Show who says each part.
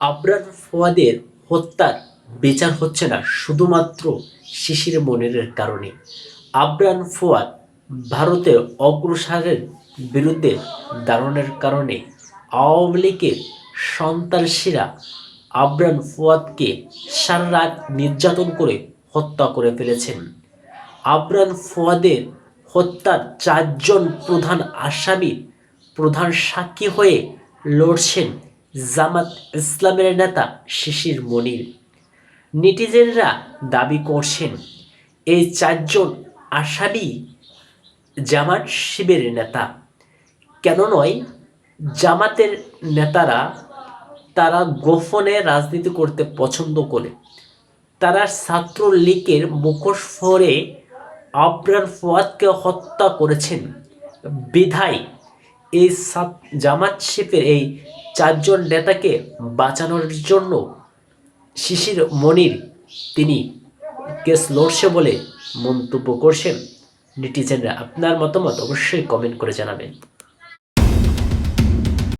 Speaker 1: আবরার ফোয়াদের হত্যার বিচার হচ্ছে না, শুধুমাত্র শিশির মনিরের কারণে। আবরান ফোয়াদ ভারতের অগ্রসারের বিরুদ্ধে দাঁড়ানোর কারণে আওয়ামী লীগের সন্ত্রাসীরা আবরান ফুয়াদকে সারা রাত নির্যাতন করে হত্যা করে ফেলেছেন। আবরান ফুয়াদের হত্যার চারজন প্রধান আসামি প্রধান সাক্ষী হয়ে লড়ছেন জামাত ইসলামের নেতা শিশির মনির। নেটিজেনরা দাবি করছেন, এই চারজন আসামি জামাত শিবিরের নেতা। কেন নয়, জামাতের নেতারা তারা গোপনে রাজনীতি করতে পছন্দ করে। তারা ছাত্রলীগের মুখোশ ফরে আবরার ফুয়াদকে হত্যা করেছেন। বিধায় এই জামাত শিপের এই চারজন নেতাকে বাঁচানোর জন্য শিশির মনির, তিনি কেস লড়ছে বলে মন্তব্য করছেন। নেটিজেনরা আপনার মতামত অবশ্যই কমেন্ট করে জানাবেন।